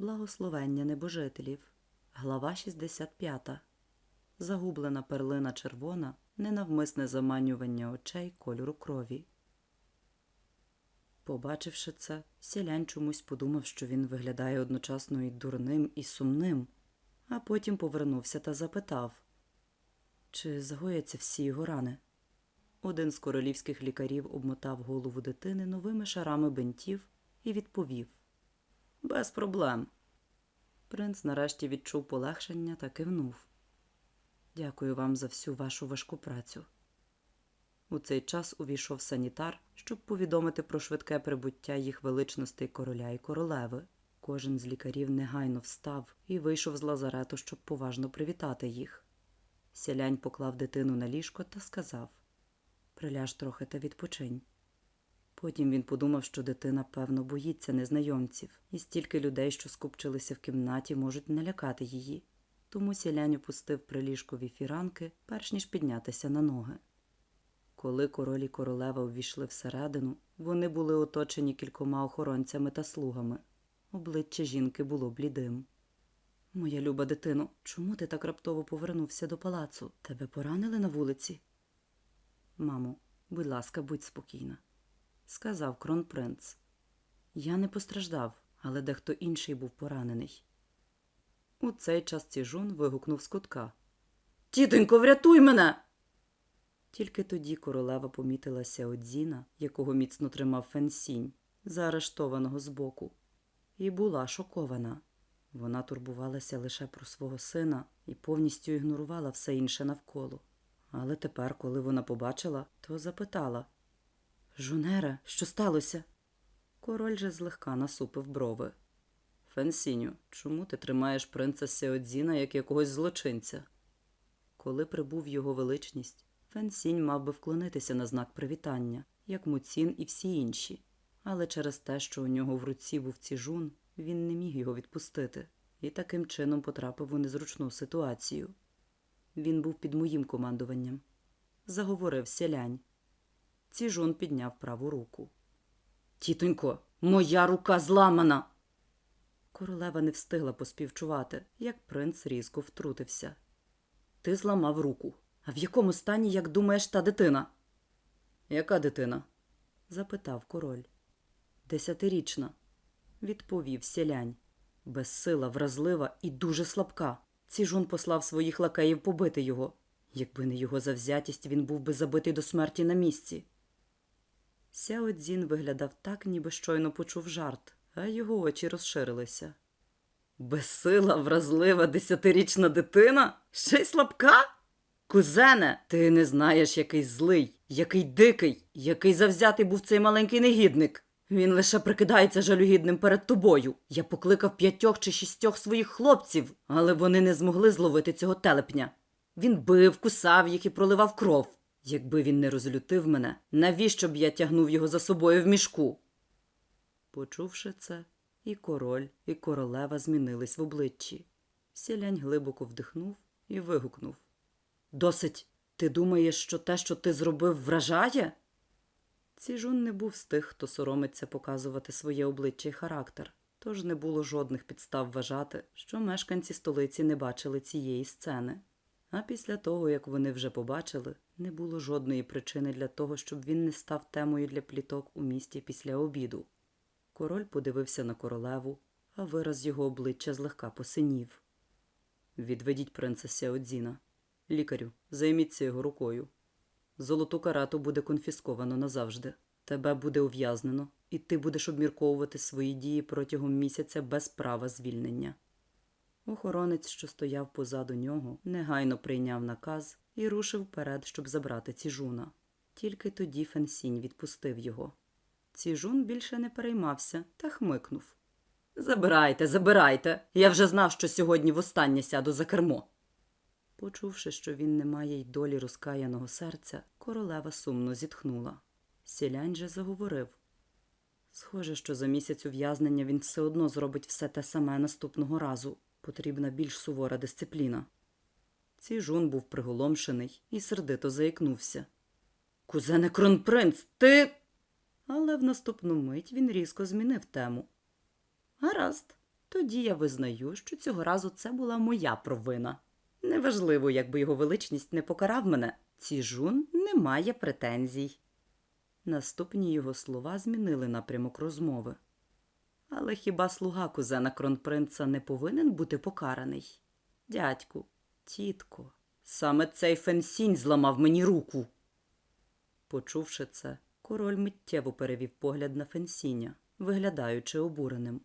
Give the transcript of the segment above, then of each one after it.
Благословення небожителів. Глава 65. Загублена перлина червона, ненавмисне заманювання очей кольору крові. Побачивши це, сілянь чомусь подумав, що він виглядає одночасно і дурним, і сумним, а потім повернувся та запитав, чи загояться всі його рани. Один з королівських лікарів обмотав голову дитини новими шарами бинтів і відповів Без проблем. Принц нарешті відчув полегшення та кивнув. Дякую вам за всю вашу важку працю. У цей час увійшов санітар, щоб повідомити про швидке прибуття їх величностей короля і королеви. Кожен з лікарів негайно встав і вийшов з лазарету, щоб поважно привітати їх. Сялянь поклав дитину на ліжко та сказав Приляж трохи та відпочинь. Потім він подумав, що дитина, певно, боїться незнайомців, і стільки людей, що скупчилися в кімнаті, можуть налякати її. Тому сілянь опустив приліжкові фіранки, перш ніж піднятися на ноги. Коли король і королева увійшли всередину, вони були оточені кількома охоронцями та слугами. Обличчя жінки було блідим. Моя люба дитино, чому ти так раптово повернувся до палацу? Тебе поранили на вулиці? Мамо, будь ласка, будь спокійна, сказав кронпринц. Я не постраждав, але дехто інший був поранений. У цей час Ціжун вигукнув з кутка. Тітонько, врятуй мене. Тільки тоді королева помітила Сяодзіна, якого міцно тримав Фенсінь, заарештованого збоку, і була шокована. Вона турбувалася лише про свого сина і повністю ігнорувала все інше навколо. Але тепер, коли вона побачила, то запитала Жунера, що сталося? Король же злегка насупив брови. Фенсіню, чому ти тримаєш принца Сеодзіна як якогось злочинця? Коли прибув його величність, Фенсінь мав би вклонитися на знак привітання, як Муцін і всі інші. Але через те, що у нього в руці був ціжун, він не міг його відпустити і таким чином потрапив у незручну ситуацію. Він був під моїм командуванням. Заговорив сялянь. Ціжун підняв праву руку. Тітонько, моя рука зламана. Королева не встигла поспівчувати, як принц різко втрутився. Ти зламав руку. А в якому стані, як думаєш, та дитина? Яка дитина? запитав король. Десятирічна, відповів сялянь. Безсила, вразлива і дуже слабка. Ціжун послав своїх лакеїв побити його. Якби не його завзятість, він був би забитий до смерті на місці. Сяо Цзін виглядав так, ніби щойно почув жарт, а його очі розширилися. Безсила, вразлива десятирічна дитина? Ще й слабка? Кузене, ти не знаєш, який злий, який дикий, який завзятий був цей маленький негідник. Він лише прикидається жалюгідним перед тобою. Я покликав п'ятьох чи шістьох своїх хлопців, але вони не змогли зловити цього телепня. Він бив, кусав їх і проливав кров. Якби він не розлютив мене, навіщо б я тягнув його за собою в мішку? Почувши це, і король, і королева змінились в обличчі. Сілянь глибоко вдихнув і вигукнув. Досить. Ти думаєш, що те, що ти зробив, вражає? Ціжун не був з тих, хто соромиться показувати своє обличчя й характер, тож не було жодних підстав вважати, що мешканці столиці не бачили цієї сцени. А після того, як вони вже побачили, не було жодної причини для того, щоб він не став темою для пліток у місті після обіду. Король подивився на королеву, а вираз його обличчя злегка посинів. Відведіть принцеся Одзіна. Лікарю, займіться його рукою. Золоту карату буде конфісковано назавжди. Тебе буде ув'язнено, і ти будеш обмірковувати свої дії протягом місяця без права звільнення. Охоронець, що стояв позаду нього, негайно прийняв наказ і рушив вперед, щоб забрати ціжуна. Тільки тоді Фенсінь відпустив його. Ціжун більше не переймався та хмикнув. Забирайте, забирайте. Я вже знав, що сьогодні востаннє сяду за кермо. Почувши, що він не має й долі розкаяного серця, королева сумно зітхнула. Сілянь же заговорив. Схоже, що за місяць ув'язнення він все одно зробить все те саме наступного разу. Потрібна більш сувора дисципліна. Ціжун був приголомшений і сердито заікнувся. Кузене кронпринц, ти. Але в наступну мить він різко змінив тему. Гаразд, тоді я визнаю, що цього разу це була моя провина. Неважливо, якби його величність не покарав мене, ціжун не має претензій. Наступні його слова змінили напрямок розмови. Але хіба слуга кузена кронпринца не повинен бути покараний? Дядьку, тітко, саме цей фенсінь зламав мені руку. Почувши це, король миттєво перевів погляд на фенсіня, виглядаючи обуреним.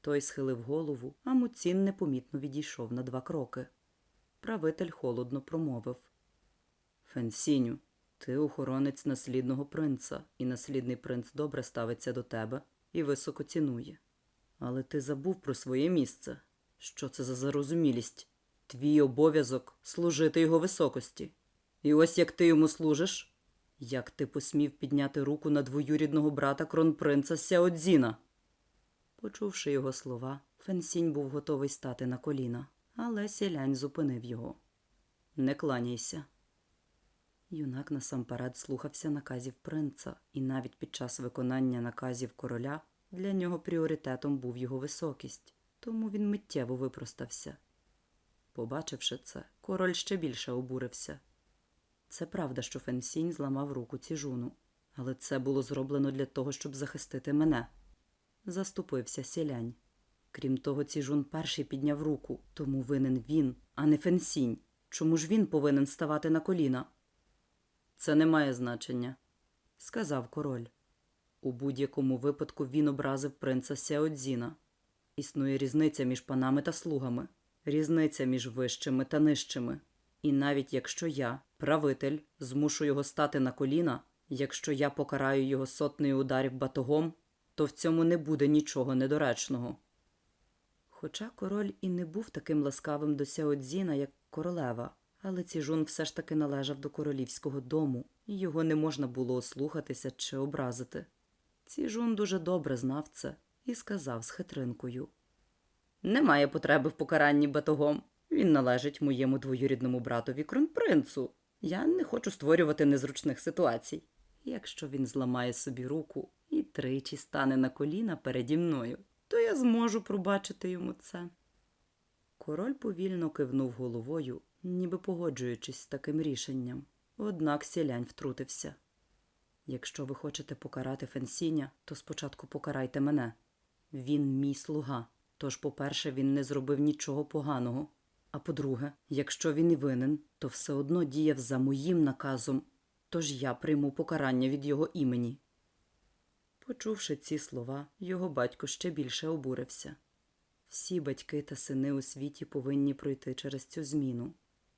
Той схилив голову, а Муцін непомітно відійшов на два кроки. Правитель холодно промовив Фенсіню, ти охоронець наслідного принца, і наслідний принц добре ставиться до тебе і високо цінує. Але ти забув про своє місце. Що це за зарозумілість? Твій обов'язок служити його високості. І ось як ти йому служиш, як ти посмів підняти руку на двоюрідного брата кронпринца Сяодзіна? Почувши його слова, Фенсінь був готовий стати на коліна, але сілянь зупинив його. Не кланяйся. Юнак насамперед слухався наказів принца, і навіть під час виконання наказів короля для нього пріоритетом був його високість, тому він миттєво випростався. Побачивши це, король ще більше обурився. Це правда, що Фенсінь зламав руку ціжуну, але це було зроблено для того, щоб захистити мене. Заступився сілянь. Крім того, ціжун перший підняв руку, тому винен він, а не Фенсінь. Чому ж він повинен ставати на коліна? Це не має значення, сказав король. У будь-якому випадку він образив принца Сяодзіна. Існує різниця між панами та слугами, різниця між вищими та нижчими. І навіть якщо я, правитель, змушу його стати на коліна, якщо я покараю його сотнею ударів батогом, то в цьому не буде нічого недоречного. Хоча король і не був таким ласкавим до Сяодзіна, як королева, але Ціжун все ж таки належав до королівського дому, і його не можна було ослухатися чи образити. Ціжун дуже добре знав це і сказав з хитринкою Немає потреби в покаранні батогом. Він належить моєму двоюрідному братові кронпринцу. Я не хочу створювати незручних ситуацій. Якщо він зламає собі руку і тричі стане на коліна переді мною, то я зможу пробачити йому це. Король повільно кивнув головою, ніби погоджуючись з таким рішенням. Однак сілянь втрутився. Якщо ви хочете покарати Фенсіня, то спочатку покарайте мене. Він мій слуга. Тож, по-перше, він не зробив нічого поганого. А по-друге, якщо він і винен, то все одно діяв за моїм наказом, тож я прийму покарання від його імені. Почувши ці слова, його батько ще більше обурився. Всі батьки та сини у світі повинні пройти через цю зміну.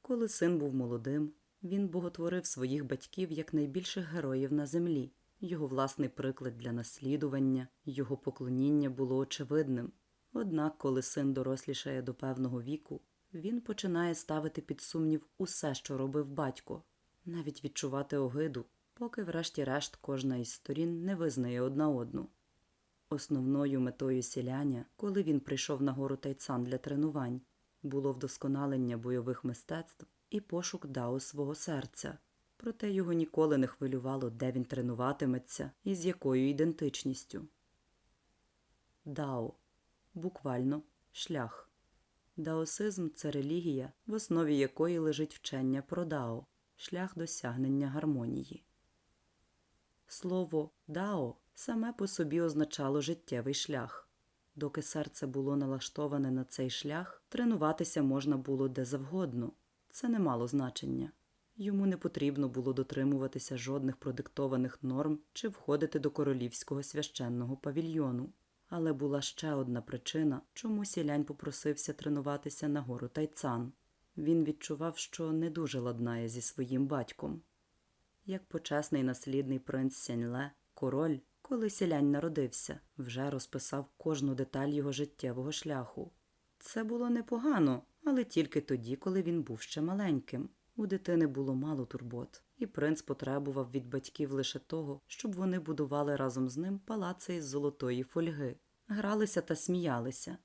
Коли син був молодим, він боготворив своїх батьків як найбільших героїв на землі. Його власний приклад для наслідування, його поклоніння було очевидним. Однак, коли син дорослішає до певного віку, він починає ставити під сумнів усе, що робив батько, навіть відчувати огиду, поки, врешті-решт, кожна із сторін не визнає одна одну. Основною метою сіляня, коли він прийшов на гору Тайцан для тренувань, було вдосконалення бойових мистецтв і пошук дао свого серця. Проте його ніколи не хвилювало, де він тренуватиметься і з якою ідентичністю. Дао буквально шлях. Даосизм це релігія, в основі якої лежить вчення про дао, шлях досягнення гармонії. Слово дао саме по собі означало життєвий шлях. Доки серце було налаштоване на цей шлях, тренуватися можна було де завгодно. Це не мало значення. Йому не потрібно було дотримуватися жодних продиктованих норм чи входити до королівського священного павільйону. Але була ще одна причина, чому сілянь попросився тренуватися на гору Тайцан. Він відчував, що не дуже ладнає зі своїм батьком. Як почесний наслідний принц Сяньле, король, коли сілянь народився, вже розписав кожну деталь його життєвого шляху. Це було непогано, але тільки тоді, коли він був ще маленьким. У дитини було мало турбот, і принц потребував від батьків лише того, щоб вони будували разом з ним палаци із золотої фольги, гралися та сміялися.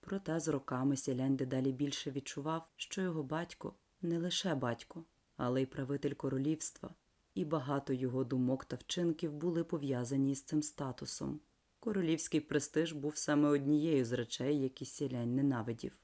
Проте з роками сілянь дедалі більше відчував, що його батько не лише батько, але й правитель королівства, і багато його думок та вчинків були пов'язані з цим статусом. Королівський престиж був саме однією з речей, які сілянь ненавидів.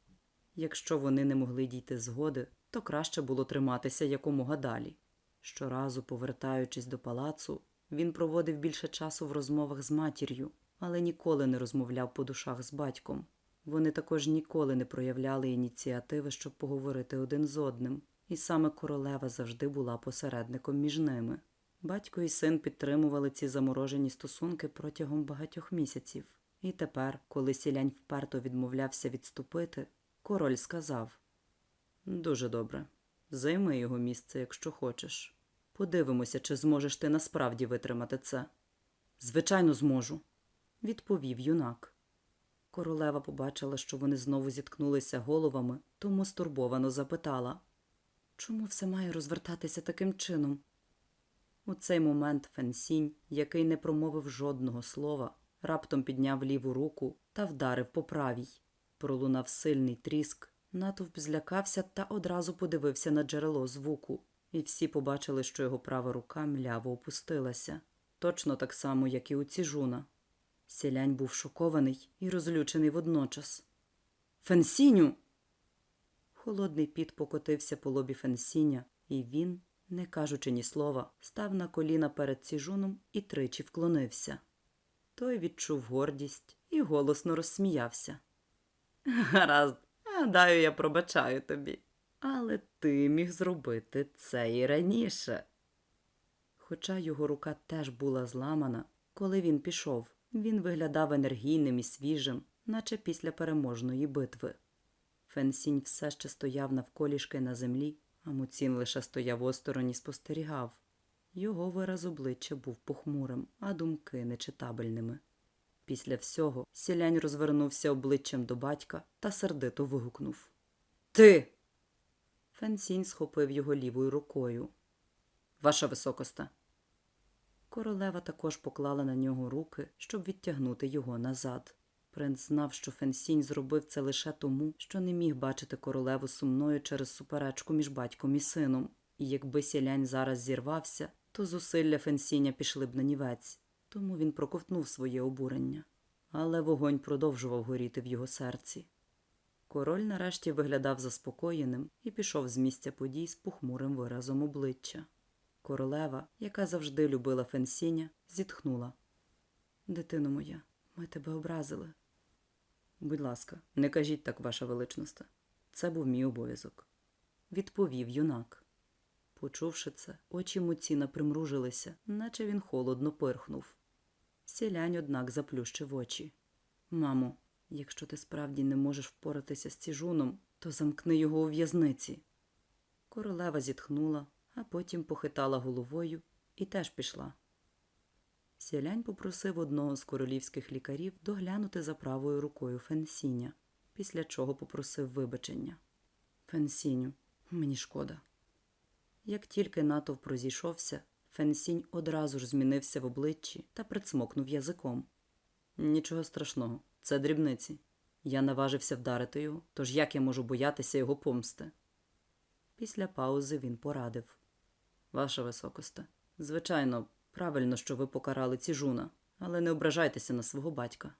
Якщо вони не могли дійти згоди, то краще було триматися якомога далі. Щоразу, повертаючись до палацу, він проводив більше часу в розмовах з матір'ю, але ніколи не розмовляв по душах з батьком. Вони також ніколи не проявляли ініціативи, щоб поговорити один з одним, і саме королева завжди була посередником між ними. Батько і син підтримували ці заморожені стосунки протягом багатьох місяців. І тепер, коли сілянь вперто відмовлявся відступити, король сказав Дуже добре. Займи його місце, якщо хочеш. Подивимося, чи зможеш ти насправді витримати це. Звичайно, зможу, відповів юнак. Королева побачила, що вони знову зіткнулися головами, тому стурбовано запитала Чому все має розвертатися таким чином? У цей момент Фенсінь, який не промовив жодного слова, раптом підняв ліву руку та вдарив по правій. Пролунав сильний тріск, натовп злякався та одразу подивився на джерело звуку, і всі побачили, що його права рука мляво опустилася, точно так само, як і у ціжуна. Сілянь був шокований і розлючений водночас. Фенсіню. Холодний піт покотився по лобі Фенсіня, і він, не кажучи ні слова, став на коліна перед ціжуном і тричі вклонився. Той відчув гордість і голосно розсміявся. Гаразд, гадаю, я пробачаю тобі. Але ти міг зробити це і раніше. Хоча його рука теж була зламана, коли він пішов, він виглядав енергійним і свіжим, наче після переможної битви. Фенсінь все ще стояв навколішки на землі, а Муцін лише стояв осторонь і спостерігав. Його вираз обличчя був похмурим, а думки нечитабельними. Після всього сілянь розвернувся обличчям до батька та сердито вигукнув Ти. Фенсінь схопив його лівою рукою. Ваша високоста. Королева також поклала на нього руки, щоб відтягнути його назад. Принц знав, що Фенсінь зробив це лише тому, що не міг бачити королеву сумною через суперечку між батьком і сином, і якби сілянь зараз зірвався, то зусилля Фенсіня пішли б на нівець, тому він проковтнув своє обурення. Але вогонь продовжував горіти в його серці. Король нарешті виглядав заспокоєним і пішов з місця подій з похмурим виразом обличчя. Королева, яка завжди любила Фенсіня, зітхнула. Дитино моя, ми тебе образили. Будь ласка, не кажіть так, ваша величність. Це був мій обов'язок. Відповів юнак. Почувши це, очі Муціна примружилися, наче він холодно пирхнув. Сілянь, однак, заплющив очі. Мамо, якщо ти справді не можеш впоратися з ціжуном, то замкни його у в'язниці. Королева зітхнула, а потім похитала головою і теж пішла. Сілянь попросив одного з королівських лікарів доглянути за правою рукою Фенсіня, після чого попросив вибачення. Фенсіню, мені шкода. Як тільки натовп розійшовся, Фенсінь одразу ж змінився в обличчі та прицмокнув язиком. Нічого страшного, це дрібниці. Я наважився вдарити його, тож як я можу боятися його помсти? Після паузи він порадив. Ваша високосте, звичайно, правильно, що ви покарали ціжуна, але не ображайтеся на свого батька.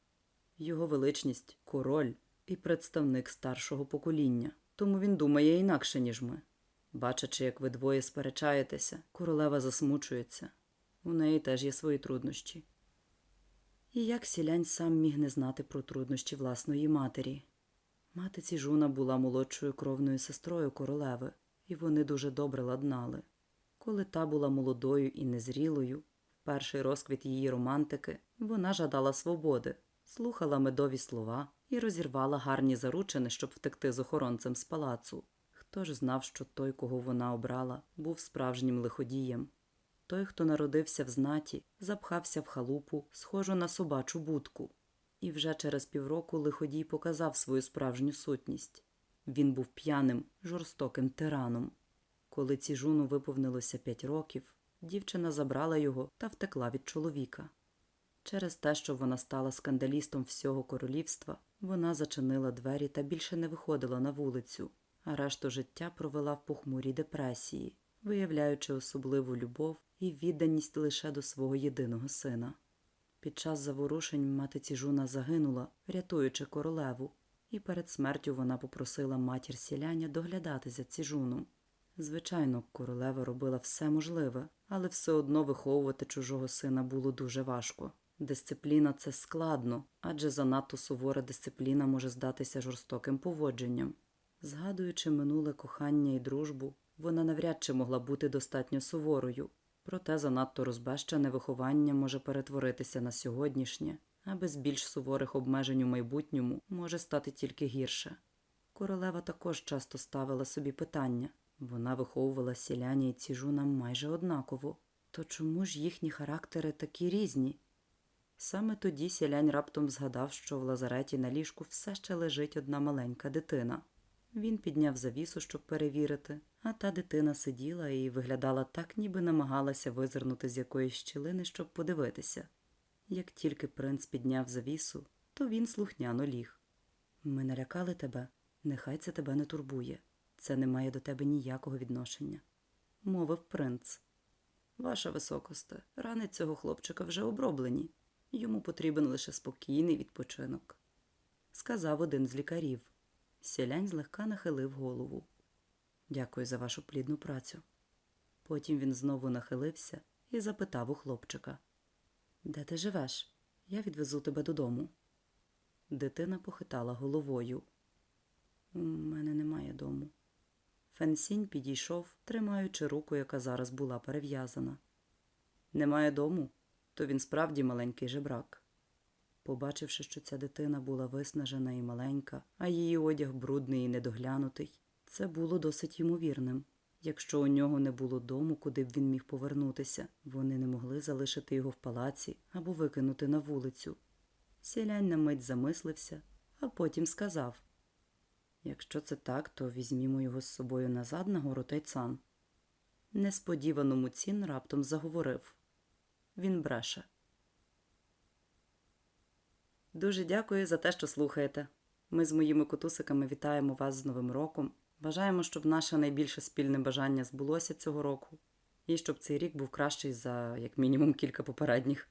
Його величність король і представник старшого покоління, тому він думає інакше, ніж ми. Бачачи, як ви двоє сперечаєтеся, королева засмучується. У неї теж є свої труднощі. І як сілянь сам міг не знати про труднощі власної матері. Мати Ціжуна була молодшою кровною сестрою королеви, і вони дуже добре ладнали. Коли та була молодою і незрілою, перший розквіт її романтики, вона жадала свободи, слухала медові слова і розірвала гарні заручини, щоб втекти з охоронцем з палацу. Хто ж знав, що той, кого вона обрала, був справжнім лиходієм. Той, хто народився в знаті, запхався в халупу, схожу на собачу будку. І вже через півроку лиходій показав свою справжню сутність. Він був п'яним, жорстоким тираном. Коли ціжуну виповнилося п'ять років, дівчина забрала його та втекла від чоловіка. Через те, що вона стала скандалістом всього королівства, вона зачинила двері та більше не виходила на вулицю, а решту життя провела в похмурій депресії, виявляючи особливу любов і відданість лише до свого єдиного сина. Під час заворушень мати Ціжуна загинула, рятуючи королеву, і перед смертю вона попросила матір сіляня доглядати за Ціжуном. Звичайно, королева робила все можливе, але все одно виховувати чужого сина було дуже важко. Дисципліна це складно, адже занадто сувора дисципліна може здатися жорстоким поводженням. Згадуючи минуле кохання і дружбу, вона навряд чи могла бути достатньо суворою, проте занадто розбещене виховання може перетворитися на сьогоднішнє, а без більш суворих обмежень у майбутньому може стати тільки гірше. Королева також часто ставила собі питання вона виховувала сіляні і ціжуна майже однаково. То чому ж їхні характери такі різні? Саме тоді сілянь раптом згадав, що в лазареті на ліжку все ще лежить одна маленька дитина. Він підняв завісу, щоб перевірити, а та дитина сиділа і виглядала так, ніби намагалася визирнути з якоїсь щілини, щоб подивитися. Як тільки принц підняв завісу, то він слухняно ліг. Ми налякали тебе, нехай це тебе не турбує. Це не має до тебе ніякого відношення, мовив принц. Ваша високосте, рани цього хлопчика вже оброблені. Йому потрібен лише спокійний відпочинок, сказав один з лікарів. Сілянь злегка нахилив голову. Дякую за вашу плідну працю. Потім він знову нахилився і запитав у хлопчика Де ти живеш? Я відвезу тебе додому. Дитина похитала головою. У мене немає дому. Фенсінь підійшов, тримаючи руку, яка зараз була перев'язана. Немає дому, то він справді маленький жебрак. Побачивши, що ця дитина була виснажена і маленька, а її одяг брудний і недоглянутий, це було досить ймовірним. Якщо у нього не було дому, куди б він міг повернутися, вони не могли залишити його в палаці або викинути на вулицю. Сілянь на мить замислився, а потім сказав Якщо це так, то візьмімо його з собою назад на гору Тайцан. Несподівано Муцін раптом заговорив. Він бреше. Дуже дякую за те, що слухаєте. Ми з моїми котусиками вітаємо вас з Новим роком. Бажаємо, щоб наше найбільше спільне бажання збулося цього року, і щоб цей рік був кращий за як мінімум кілька попередніх.